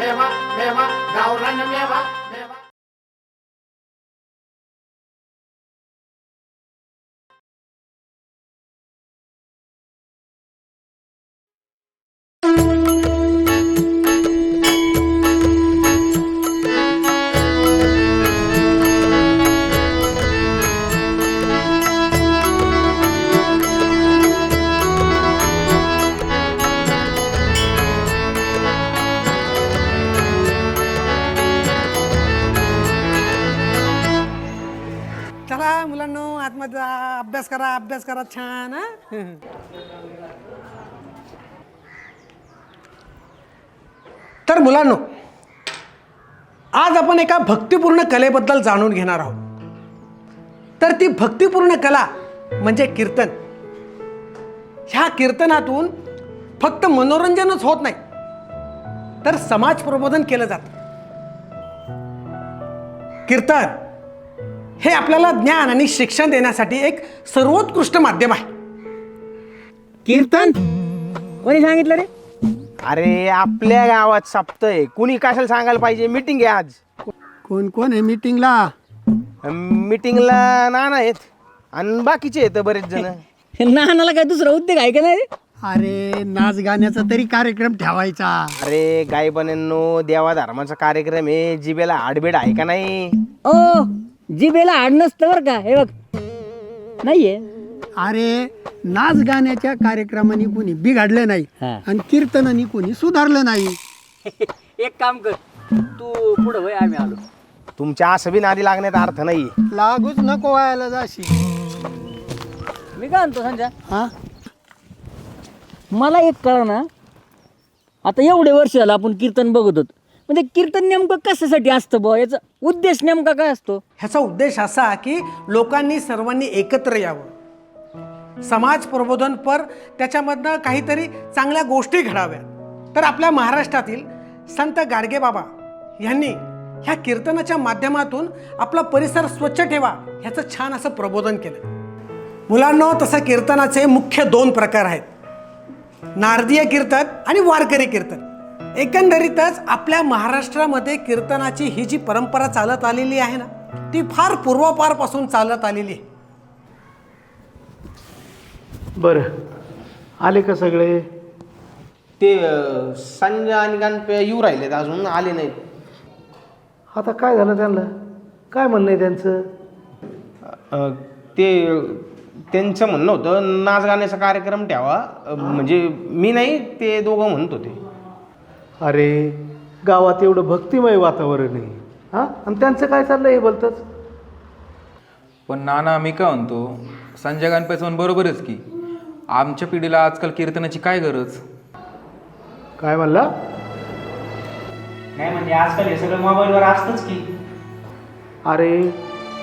मेवा मेवा गावरान मेवा मुलांनो आतमध्ये जा, अभ्यास करा अभ्यास करा छान तर मुलांनो आज आपण एका भक्तिपूर्ण कलेबद्दल जाणून घेणार आहोत. तर ती भक्तिपूर्ण कला म्हणजे कीर्तन. ह्या कीर्तनातून फक्त मनोरंजनच होत नाही तर समाज प्रबोधन केलं जातं. कीर्तन हे आपल्याला ज्ञान आणि शिक्षण देण्यासाठी एक सर्वोत्कृष्ट माध्यम आहे. कीर्तन? कोणी सांगितलं रे? अरे आपल्या गावात सप्त आहे कुणी कशाला सांगायला पाहिजे? मीटिंग आहे आज. कोण कोण आहे मीटिंगला मीटिंगला नाना आहेत. आणि बाकीचे आहेत बरेच जण. नानाला काय दुसरा उद्योग आहे का नाही रे? अरे नाच गाण्याचा तरी कार्यक्रम ठेवायचा. अरे गायबान्यांनो देवा धर्माचा कार्यक्रम आहे. जिबेला आडबेड आहे का नाही? ओ जिबेला हाड नसतं बरं का हे बघ. नाहीये. अरे नाच गाण्याच्या कार्यक्रमाने कोणी बिघडलं नाही हा. आणि कीर्तनाने कोणी सुधारलं नाही. एक काम कर तू पुढं होय आम्ही आलो. तुमच्या असं बी नादी लागण्यात अर्थ नाही. लागूच नको व्हायला जाशी. मी काय म्हणतो संजय हा? मला एक कळा ना आता एवढे वर्ष झालं आपण कीर्तन बघत होतो. म्हणजे कीर्तन नेमकं कशासाठी असतं बुवा? याचा उद्देश नेमका काय असतो? ह्याचा उद्देश असा की लोकांनी सर्वांनी एकत्र यावं. समाज प्रबोधनपर त्याच्यामधनं काहीतरी चांगल्या गोष्टी घडाव्या तर आपल्या महाराष्ट्रातील संत गाडगे बाबा यांनी ह्या कीर्तनाच्या माध्यमातून आपला परिसर स्वच्छ ठेवा ह्याचं छान असं प्रबोधन केलं. मुलांना तसं कीर्तनाचे मुख्य दोन प्रकार आहेत. नारदीय कीर्तन आणि वारकरी कीर्तन. एकंदरीतच आपल्या महाराष्ट्रामध्ये कीर्तनाची ही जी परंपरा चालत आलेली आहे ना ती फार पूर्वापारपासून चालत आलेली आहे. बरं. आले का सगळे? ते अं, संजय आणि गणपे येऊ राहिलेत अजून आले नाहीत. आता काय झालं त्यांना? काय म्हणणं आहे त्यांचं? अं, ते त्यांचं म्हणणं होतं नाच गाण्याचा कार्यक्रम ठेवा. अं, म्हणजे मी नाही ते दोघं म्हणत होते. अरे गावात एवढं भक्तिमय वातावरण आहे. हां? आणि त्यांचं काय चाललं हे बोलतच? पण नाना मी काय म्हणतो संजय गणपतीचं पण बरोबरच की आमच्या पिढीला आजकाल कीर्तनाची काय गरज? काय म्हणला? नाही म्हणजे आजकाल हे सगळं मोबाईलवर असतंच की. अरे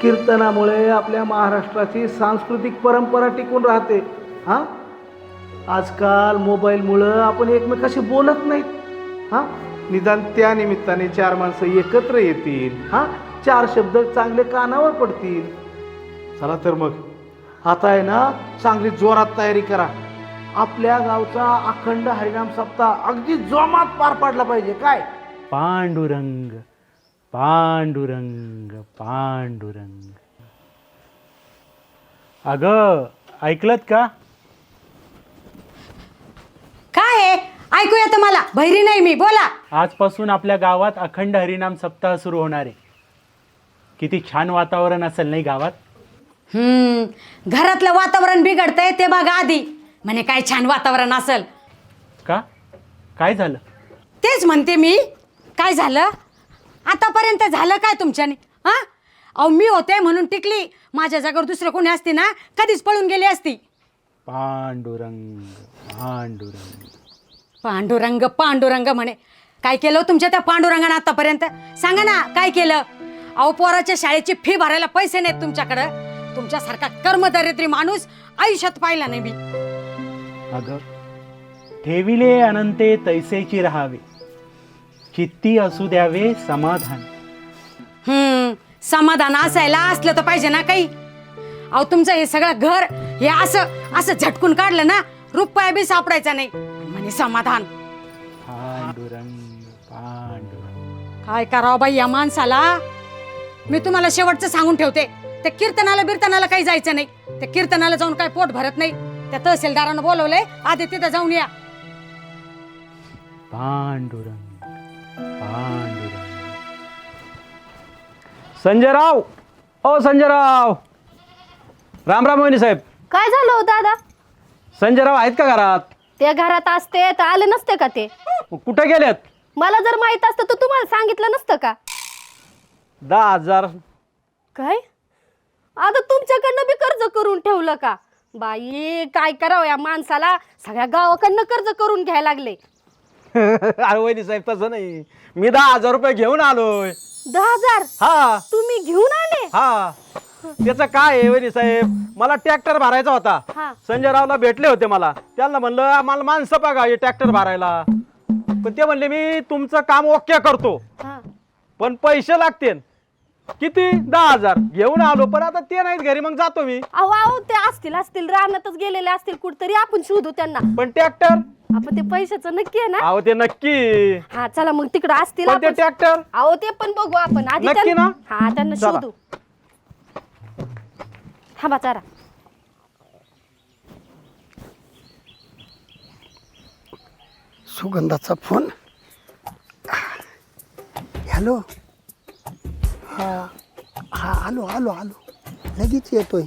कीर्तनामुळे आपल्या महाराष्ट्राची सांस्कृतिक परंपरा टिकून राहते. हां? आजकाल मोबाईलमुळं आपण एकमेकाशी बोलत नाहीत. हां? निदान त्या निमित्ताने चार माणसं एकत्र येतील. हां? चार शब्द चांगले कानावर पडतील. चला तर मग. आता आहे ना चांगली जोरात तयारी करा. आपल्या गावचा अखंड हरिनाम सप्ताह अगदी जोमात पार पाडला पाहिजे. काय? पांडुरंग पांडुरंग पांडुरंग. अगं ऐकलत का? काय आहे? ऐकू येतं मला. बहिरी नाही मी बोला. आजपासून आपल्या गावात अखंड हरिनाम सप्ताह सुरू होणार आहे. किती छान वातावरण असेल नाही गावात? हम्म घरातलं वातावरण बिघडतंय ते बघा आधी. म्हणे काय छान वातावरण असेल. का? काय झालं? तेच म्हणते मी. काय झालं? आतापर्यंत झालं काय तुमच्याने? हा अहो मी होते म्हणून टिकली. माझ्या जागेवर दुसरं कोणी असते ना कधीच पळून गेली असती. पांडुरंग पांडुरंग. पांडुरंग पांडुरंग म्हणे. काय केलं हो तुमच्या त्या पांडुरंगानं आतापर्यंत? सांगा ना काय केलं? अहो पोराच्या शाळेची फी भरायला पैसे नाहीत तुमच्याकडं. तुमच्यासारखा कर्मदरिद्री माणूस आयुष्यात पाहिला नाही मी. अगं ठेविले अनंते तैसेची राहावे. चित्ती असू द्यावे समाधान. हम्म समाधान असायला असलं तर पाहिजे ना काही. अहो तुमचं हे सगळं घर हे असं असं झटकून काढलं ना रुपया बी सापडायचा नाही. म्हणे समाधान. पांडुरंग पांडुरंग. काय करावं बाई या माणसाला? मी तुम्हाला शेवटचं सांगून ठेवते. त्या कीर्तनाला बिर्तनाला काही जायचं नाही. त्या कीर्तनाला जाऊन काय पोट भरत नाही. त्या तहसीलदारानं बोलवलंय आधी तिथं जाऊन या. पांडुरंग पांडुरंग. संजय राव ओ संजय राव राम राम मोहिनी साहेब. काय झालं हो दादा? संजय राव आहेत का घरात? ते घरात असते तर आले नसते का ते? मग कुठे गेलेत? मला जर माहीत असतं तर तुम्हाला सांगितलं नसतं का? दहा हजार. काय? आता तुमच्याकडनं बी कर्ज करून ठेवलं का? बाई काय करावं या माणसाला? सगळ्या गावाकडनं कर्ज करून घ्यायला लागले. अरे वहिनी साहेब तसं नाही. मी दहा हजार रुपये घेऊन आलोय. दहा हजार? हा. तुम्ही घेऊन आले? हा. त्याचं काय आहे वहिनी साहेब? मला ट्रॅक्टर भरायचा होता. हा. संजय रावला भेटले होते मला. त्यांना म्हणलं मला माणसं बघा हे ट्रॅक्टर भरायला. पण ते म्हणले मी तुमचं काम ओके करतो. हा. पण पैसे लागतील. किती? दहा हजार. घेऊन आलो पण आता ते नाहीत घरी मग जातो मी. अहो अहो ते असतील असतील. रानातच गेलेले असतील कुठतरी आपण शोधू त्यांना. पण ट्रॅक्टर? आपण ते पैशाचं नक्की आहे ना? अहो ते नक्की. हा चला मग तिकडं असतील पण ते आपण. ट्रॅक्टर? अहो ते पण बघू आपण. आधी नक्की त्यांना- ना? हा त्यांना चला. शोधू. थांबा चारा सुगंधाचा फोन? हॅलो? हा हा आलो आलो आलो. लगेच येतोय.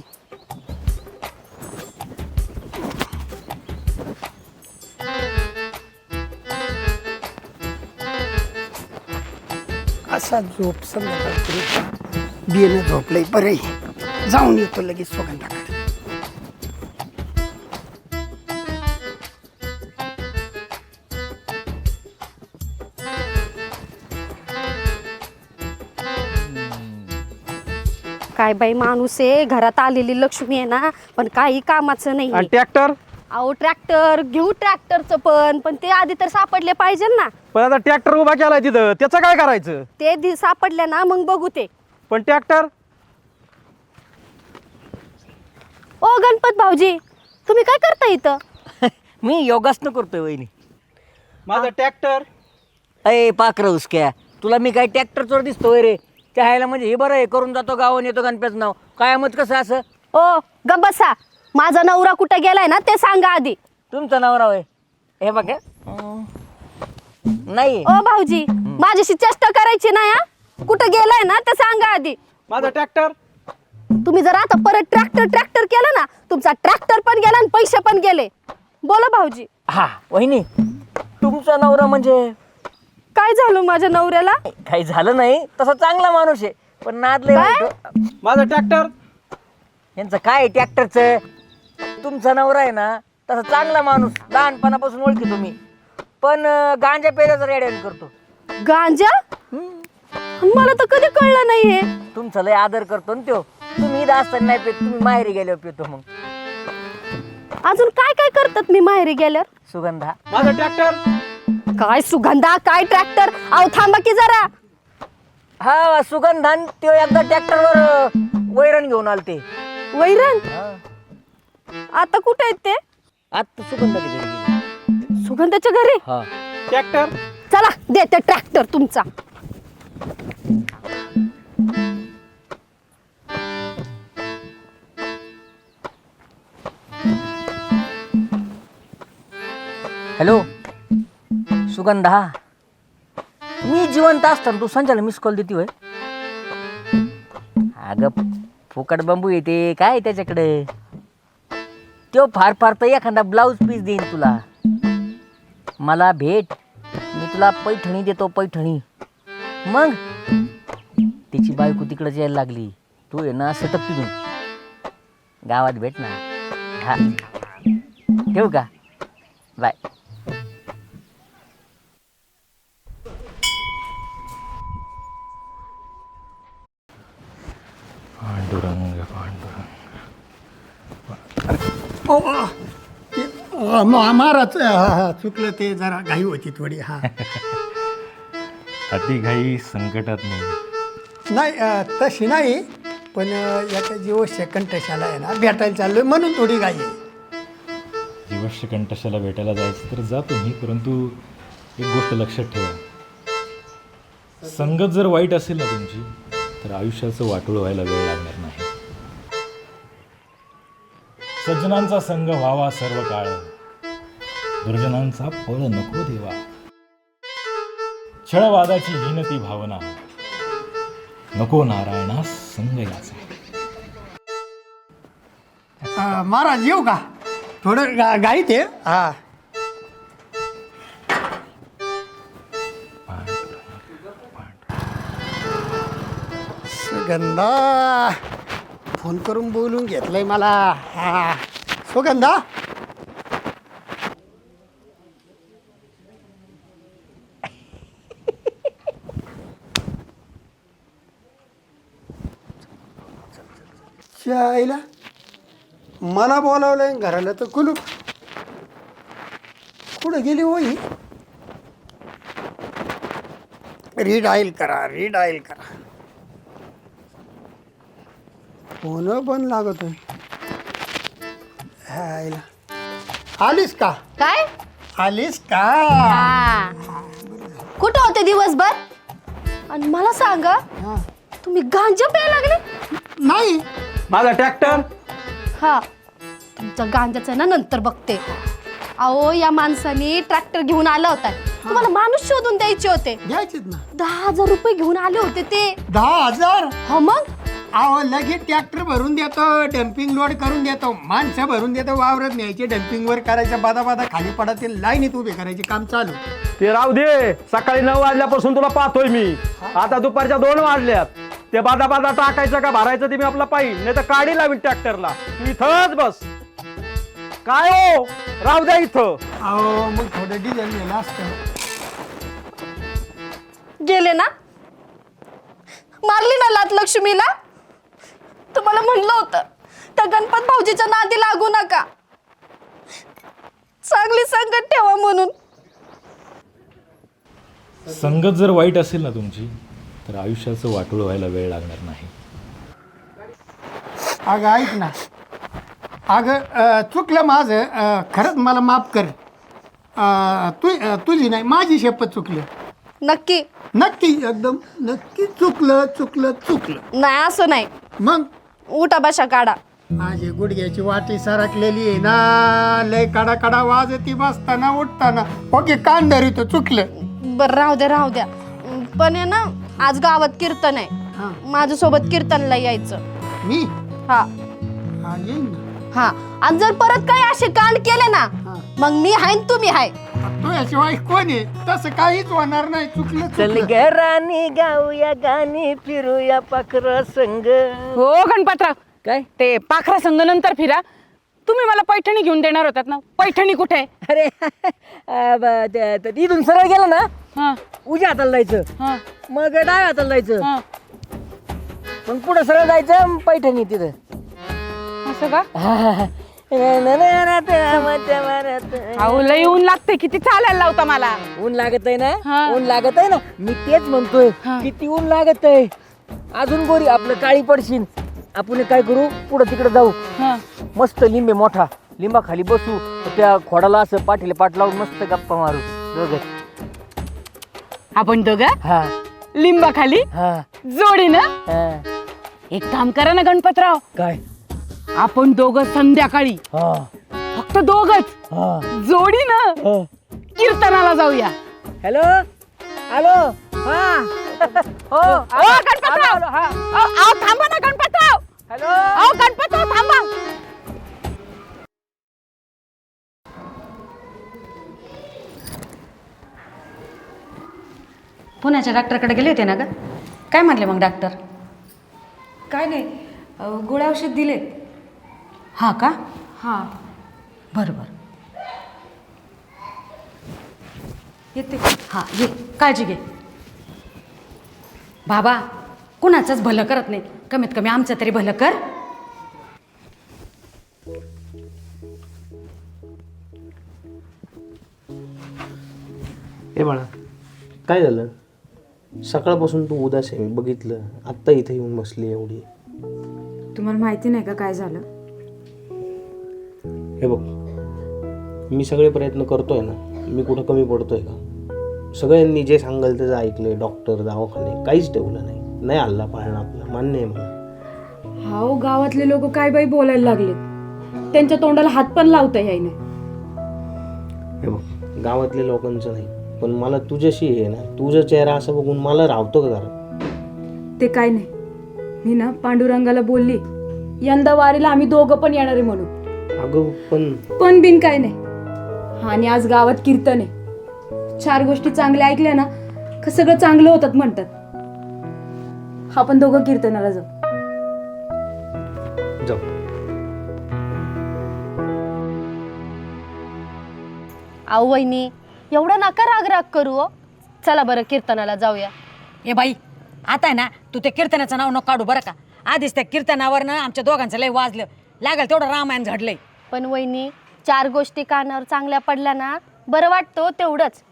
असा झोप समजा बियाणं झोपलंय बरं आहे. जाऊन येतो लगेच सुगंधाकडे काय बाई माणूस आहे घरात आलेली लक्ष्मी आहे ना पण काही कामाचं नाही आणि ट्रॅक्टर? अहो ट्रॅक्टर घेऊ ट्रॅक्टरचं पण पण ते आधी तर सापडले पाहिजे ना. पण आता ट्रॅक्टर उभा केलाय तिथं त्याचं काय करायचं? ते दि- सापडले ना मग बघू ते. पण ट्रॅक्टर? ओ गणपत भाऊजी तुम्ही काय करता इथं? मी योगासनं करतोय वहिनी. माझा ट्रॅक्टर. अय पाखरं उसक्या तुला मी काय ट्रॅक्टर चोर दिसतोय रे. त्या ह्याला म्हणजे हे बरं आहे करून जातो गावान येतो गणपतीचं नाव. काय मत कसं असं? ओ गबसा माझा नवरा कुठे गेलाय ना ते सांगा आधी. तुमचा नवरा होय? हे बघा. अं, नाही. ओ भाऊजी माझ्याशी चेष्टा करायची ना या कुठं गेलाय ना ते सांगा आधी. माझा ट्रॅक्टर. तुम्ही जर आता परत ट्रॅक्टर ट्रॅक्टर केलं ना तुमचा ट्रॅक्टर पण गेला आणि पैसे पण गेले. बोला भाऊजी. हा वहिनी तुमचा नवरा म्हणजे? काय झालं माझ्या नवऱ्याला? काही झालं नाही तसा चांगला माणूस आहे. पण नादले काय? माझा ट्रॅक्टर यांचं काय ट्रॅक्टरचं तुमचा नवरा आहे ना तसा चांगला माणूस लहानपणापासून ओळखी तुम्ही. पण अं, गांजा पेऱ्याचा रेड्यान करतो. गांजा? मला तर कधी कळलं नाही हे तुमचा लय आदर करतो ना त्यो. तुम्ही इथं असताना नाही पेत तुम्ही माहेरी गेल्यावर पितो मग. अजून काय काय करतात मी माहेरी गेल्यावर? सुगंधा. माझा ट्रॅक्टर. काय सुगंधा काय ट्रॅक्टर? अहो थांबा की जरा. हा सुगंधान त्यो एकदा ट्रॅक्टरवर वैरण घेऊन आलते. वैरण? आता कुठे आहेत ते? आता सुगंधाची घरी गेली. सुगंधाच्या घरी? हा. ट्रॅक्टर. चला देते ट्रॅक्टर तुमचा. हॅलो? सुगंधा? मी जिवंत असताना तू संजयला मिस कॉल देते होय? अगं फुकट बांबू येते. काय त्याच्याकडे? तो फार फार तर एखादा ब्लाऊज पीस देईन तुला. मला भेट. मी तुला पैठणी देतो पैठणी. मग? तिची बायको तिकडे यायला लागली. तू ये ना सटक तुम्ही गावात भेट ना. हा. ठेवू का? बाय. ओ, ओ, ते, अ, महाराज हा, चुकलं ते जरा घाई होती थोडी हा अति घाई संकटात नाही नाही तशी नाही पण याचा जीव सेकंड टशाला आहे ना भेटायला चाललोय म्हणून थोडी घाई आहे जीवश्य कंटशाला भेटायला जायचं तर जातो मी परंतु एक गोष्ट लक्षात ठेवा संगत जर वाईट असेल ना तुमची तर आयुष्याचं वाटोळ व्हायला वेळ लागणार नाही. सज्जनांचा संघ व्हावा सर्व काळ. दुर्जनांचा फळ नको देवा. छळवादाची हीनती भावना. नको नारायणा संग याचा. महाराज येऊ का? थोडं गा गाईत आहे. हा. सुगंधा. फोन करून बोलून घेतलंय मला. हा सुगंधा. आईला? मला बोलावलंय घराला तर कुलूप. कुठं गेली होई? रिडाईल करा रिडाईल करा. फोन पण लागत आईला. आलीस का? काय? आलीस का? हा. कुठं होते दिवसभर? आणि मला सांगा तुम्ही गांजा प्यायला लागले? नाही. माझा ट्रॅक्टर? हा. तुमचं गांजाचं ना नंतर बघते. अहो या माणसाने ट्रॅक्टर घेऊन आला होता. तुम्हाला माणूस शोधून द्यायचे होते. ना. दहा हजार रुपये घेऊन आले होते ते. दहा हजार? हा मग? अहो लगेच ट्रॅक्टर भरून देतो डम्पिंग लोड करून देतो. माणसं भरून देतो वावरत न्यायचे डम्पिंग वर करायचं बादा बादा खाली पडा ते लाईनीत उभे करायचे काम चालू. ते राहू दे. सकाळी नऊ वाजल्यापासून तुला पाहतोय मी. आता दुपारच्या दोन वाजल्यात. ते बादा बादा टाकायचं का भरायचं ते मी आपला पाहिजे नाही तर काढी लावीन ट्रॅक्टरला तू इथंच बस. काय हो? राहू द्या इथं. अहो मग थोडं डिझेल नेलं असतं. गेले ना? मारली ना लात लक्ष्मीला? तुम्हाला म्हणलं होतं. त्या गणपत भाऊजीच्या नादी लागू नका. चांगली संगत ठेवा म्हणून. संगत जर वाईट असेल ना तुमची तर आयुष्याचं वाटोळ व्हायला वेळ लागणार नाही. अगं ऐक ना. अगं अं, चुकलं माझं. अं, खरंच मला माफ कर. अं, तु अं, तुझी नाही माझी शपथ चुकलं. नक्की. नक्की एकदम नक्की चुकलं चुकलं चुकलं. नाही असं नाही. मग? उठा बशा काढा. माझी गुडघ्याची वाटी सरकलेली आहे ना. लय कडा कडा वाजती बसताना उठताना. ओके कान धरितो चुकलं. बरं राहू द्या राहू द्या. पण आहे ना आज गावात कीर्तन आहे. हा. माझ्यासोबत कीर्तनला यायचं. मी? हा. हा येईन ना. हा. आणि जर परत काही असे कांड केले ना मग मी हाय तुम्ही हाय. तो याशिवाय कोण तसं काहीच होणार नाही चुकलं चल चुकलं घरानी गाऊया गाणी फिरूया पाखर संग. हो गणपतराव. काय? ते पाखरा संघ नंतर फिरा. तुम्ही मला पैठणी घेऊन देणार होतात ना? पैठणी कुठे आहे? अरे अ, ब- ते- ते- इथून सरळ गेलं ना? हा. उजव्या हाताला जायचं. हा. मग डाव्या हाताला जायचं. हा. मग पुढे सरळ जायचं पैठणी तिथं. असं का? लय ऊन लागते किती चालायला लावता मला? लागत आहे ना? हा. ऊन लागत आहे ना? मी तेच म्हणतोय. हा. किती ऊन लागत आहे अजून गोरी आपलं काळी पडशील. आपण काय करू? पुढं तिकडे जाऊ. हा. मस्त लिंबे मोठा. लिंबा खाली बसू. त्या खोडाला असं पाठीला पाठ लावून मस्त गप्पा मारू. दोघं. आपण दोघं? हा. लिंबा खाली हा. जोडी ना हा. एक काम करा ना गणपतराव. काय? आपण दोघं संध्याकाळी. हा. फक्त दोघच. हा. जोडी ना हा. कीर्तनाला जाऊया. हॅलो? हॅलो? हा. हो गणपतराव! हा. अहो, अहो, थांबा ना गणपतराव! हॅलो? अहो गणपतराव थांबा. पुण्याच्या डॉक्टरकडे गेले होते ना ग? काय म्हणले मग डॉक्टर? काय नाही अ, गोळ्या औषध दिले हां का? हां. बरं बरं. येते. हां घे काळजी घे. बाबा कुणाचंच भलं करत नाही. कमीत कमी आमचं तरी भलं कर. ए बाळा काय झालं? सकाळपासून तू उदास आहे मी बघितलं. आत्ता इथे येऊन बसली एवढी. तुम्हाला माहिती नाही का काय झालं? हे बघ मी सगळे प्रयत्न करतोय ना मी कुठं कमी पडतोय का? सगळ्यांनी जे सांगाल त्याचं ऐकलं डॉक्टर दवाखाने काहीच ठेवलं नाही. नाही हल्ला पाळणं आपला मान्य आहे मला. हाव गावातले लोक काय बाई बोलायला लागलेत? त्यांच्या तोंडाला हात पण लावता यायने. हे बघ गावातल्या लोकांचं नाही पण मला तुझ्याशी हे ना तुझा चेहरा असं बघून मला राहतो का घरात ते काय नाही. मी ना पांडुरंगाला बोलली यंदा वारीला आम्ही दोघं पण येणार आहे म्हणून. अगं पण पण बिन काय नाही. आणि आज गावात कीर्तन आहे. चार गोष्टी चांगल्या ऐकल्या ना का सगळं चांगलं होतात म्हणतात. आपण दोघं कीर्तनाला जाऊ. जाऊ. अहो वहिनी एवढा नका राग राग करू हो. चला बरं कीर्तनाला जाऊया. ए बाई आता आहे ना तू त्या कीर्तनाचं नाव नको काढू बरं का. आधीच त्या कीर्तनावरनं आमच्या दोघांचं लय वाजलं. लागेल तेवढं रामायण झडलंय पण वहिनी चार गोष्टी कानावर चांगल्या पडल्या ना बरं वाटतं हो तेवढंच.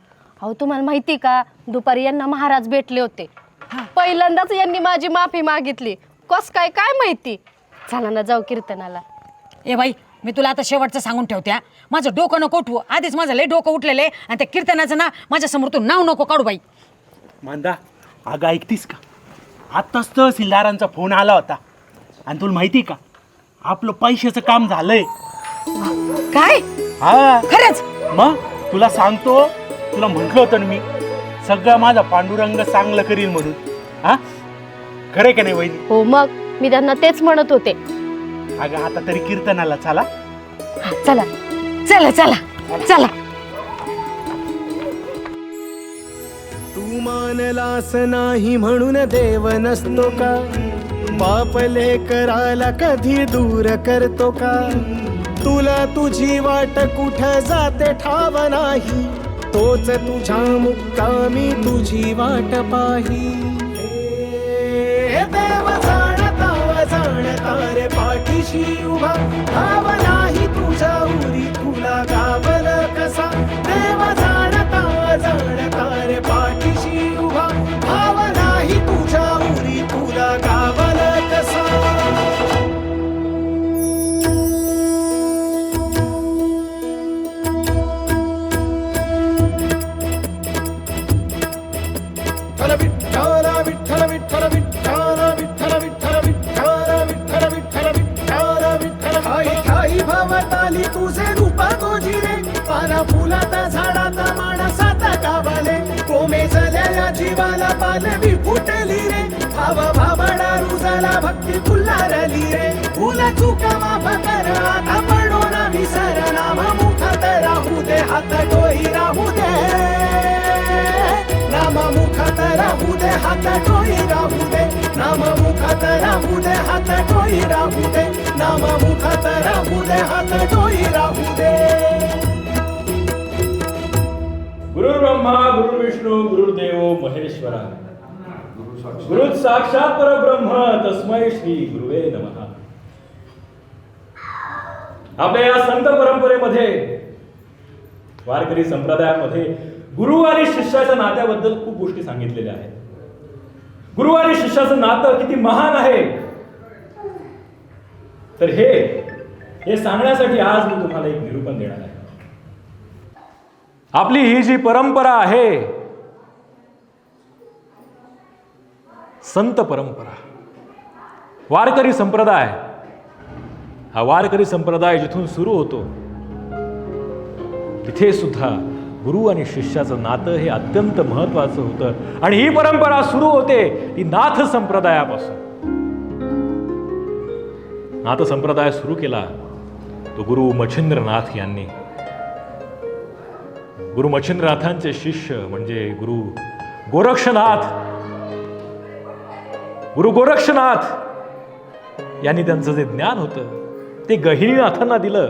अहो तुम्हाला माहिती का दुपारी यांना महाराज भेटले होते. पहिल्यांदाच यांनी माझी माफी मागितली. कस काय काय माहिती? चला ना जाऊ कीर्तनाला. ए बाई मी तुला आता शेवटचं सांगून ठेवत्या. माझं डोकं नको उठवू. आधीच माझं लय डोकं उठलेलं आहे आणि त्या कीर्तनाचं ना माझ्यासमोर तू नाव नको काढू बाई. मांदा अगं ऐकतीस का? आत्ताच तहसीलदारांचा फोन आला होता. आणि तुला माहिती का आपलं पैशाचं काम झालंय. काय? हा. खरंच? मग? तुला सांगतो तुला म्हटलं होतं ना मी सगळं माझा पांडुरंग चांगलं करील म्हणून. हा? खरंय का नाही वहिनी? हो मग? मी त्यांना तेच म्हणत होते. अगं आता तरी कीर्तनाला चला. हा, चला. चला चला. चला. तू मानलास नाही म्हणून देव नसतो का? बापले कराला कधी दूर करतो का? तुला तुझी वाट कुठ जाते ठाव नाही. तोच तुझ्या मुक्कामी तुझी वाट पाही. देव जाणता जाणता रे पाठीशी उभा. जीवाला पालवी फुटली रे. भाव भावडा रुजाला भक्ती फुल्लारली रे. फुल चुका माफ कर आता पडो ना विसर नाम मुखात राहू दे हात डोई राहू दे. नाम मुखात राहू दे हात डोई राहू दे. नाम मुखात राहू दे हात डोई राहू दे. नाम मुखात राहू दे हात डोई राहू दे. गुरु ब्रह्मा गुरु विष्णू गुरुदेव महेश्वरा. गुरु साक्षात परब्रह्म तस्मै श्री गुरुवे नमः. आपल्या या संत परंपरेमध्ये वारकरी संप्रदायामध्ये गुरु आणि शिष्याच्या नात्याबद्दल खूप गोष्टी सांगितलेल्या आहेत. गुरु आणि शिष्याचं नातं किती महान आहे. तर हे हे सांगण्यासाठी आज मी तुम्हाला एक निरूपण देणार आहे. आपली ही जी परंपरा आहे संत परंपरा वारकरी संप्रदाय हा वारकरी संप्रदाय जिथून सुरू होतो तिथे सुद्धा गुरु आणि शिष्याचं नातं हे अत्यंत महत्वाचं होतं. आणि ही परंपरा सुरू होते ती नाथ संप्रदायापासून. नाथ संप्रदाय सुरू केला तो गुरु मच्छिंद्रनाथ यांनी. गुरु मच्छिंद्रनाथांचे शिष्य म्हणजे गुरु गोरक्षनाथ. गुरु गोरक्षनाथ. यांनी त्यांचं जे ज्ञान होतं ते गहिनीनाथांना दिलं.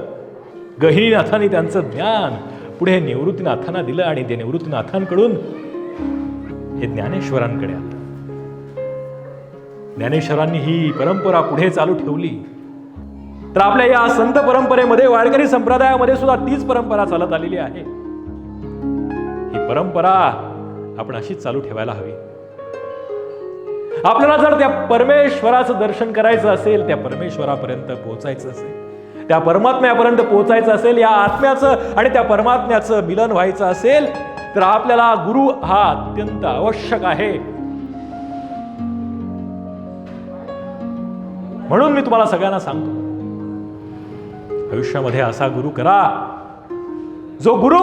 गहिनीनाथांनी त्यांचं ज्ञान पुढे निवृत्तीनाथांना दिलं आणि ते निवृत्तीनाथांकडून हे ज्ञानेश्वरांकडे आलं. ज्ञानेश्वरांनी ही परंपरा पुढे चालू ठेवली. तर आपल्या या संत परंपरेमध्ये वारकरी संप्रदायामध्ये सुद्धा तीच परंपरा चालत आलेली आहे. परंपरा आपण अशीच चालू ठेवायला हवी. आपल्याला जर त्या परमेश्वराचं दर्शन करायचं असेल त्या परमेश्वरापर्यंत पोहोचायचं असेल त्या परमात्म्यापर्यंत पोहोचायचं असेल या आत्म्याचं आणि त्या परमात्म्याचं मिलन व्हायचं असेल तर आपल्याला गुरु हा अत्यंत आवश्यक आहे. म्हणून मी तुम्हाला सगळ्यांना सांगतो आयुष्यामध्ये असा गुरु करा जो गुरु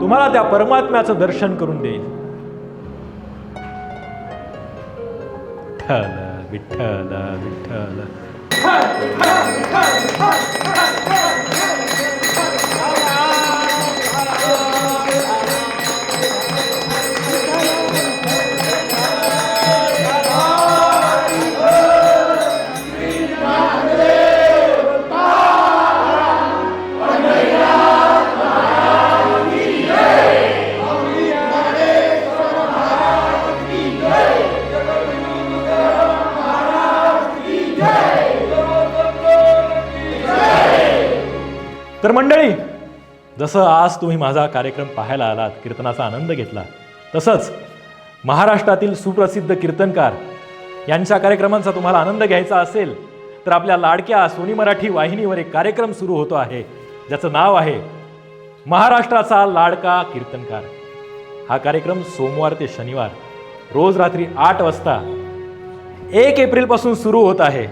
तुम्हाला त्या परमात्म्याचं दर्शन करून देईल. विठ्ठल विठ्ठल विठ्ठल. जसं आज तुम्ही माझा कार्यक्रम पाहायला आलात कीर्तनाचा आनंद घेतला तसंच महाराष्ट्रातील सुप्रसिद्ध कीर्तनकार यांच्या कार्यक्रमांचा तुम्हाला आनंद घ्यायचा असेल तर आपल्या लाडक्या सोनी मराठी वाहिनीवर एक कार्यक्रम सुरू होतो आहे ज्याचं नाव आहे महाराष्ट्राचा लाडका कीर्तनकार. हा कार्यक्रम सोमवार ते शनिवार रोज रात्री आठ वाजता एक एप्रिलपासून सुरू होत आहे.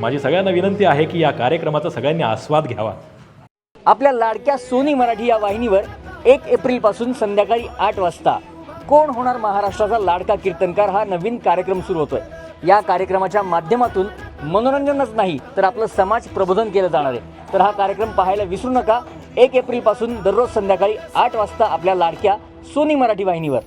माझी सगळ्यांना विनंती आहे की या कार्यक्रमाचा सगळ्यांनी आस्वाद घ्यावा. आपल्या लाडक्या सोनी मराठी या वाहिनीवर एक एप्रिलपासून संध्याकाळी आठ वाजता कोण होणार महाराष्ट्राचा लाडका कीर्तनकार हा नवीन कार्यक्रम सुरू होतोय. या कार्यक्रमाच्या माध्यमातून मनोरंजनच नाही तर आपलं समाज प्रबोधन केलं जाणार आहे. तर हा कार्यक्रम पाहायला विसरू नका. एक एप्रिलपासून दररोज संध्याकाळी आठ वाजता आपल्या लाडक्या सोनी मराठी वाहिनीवर.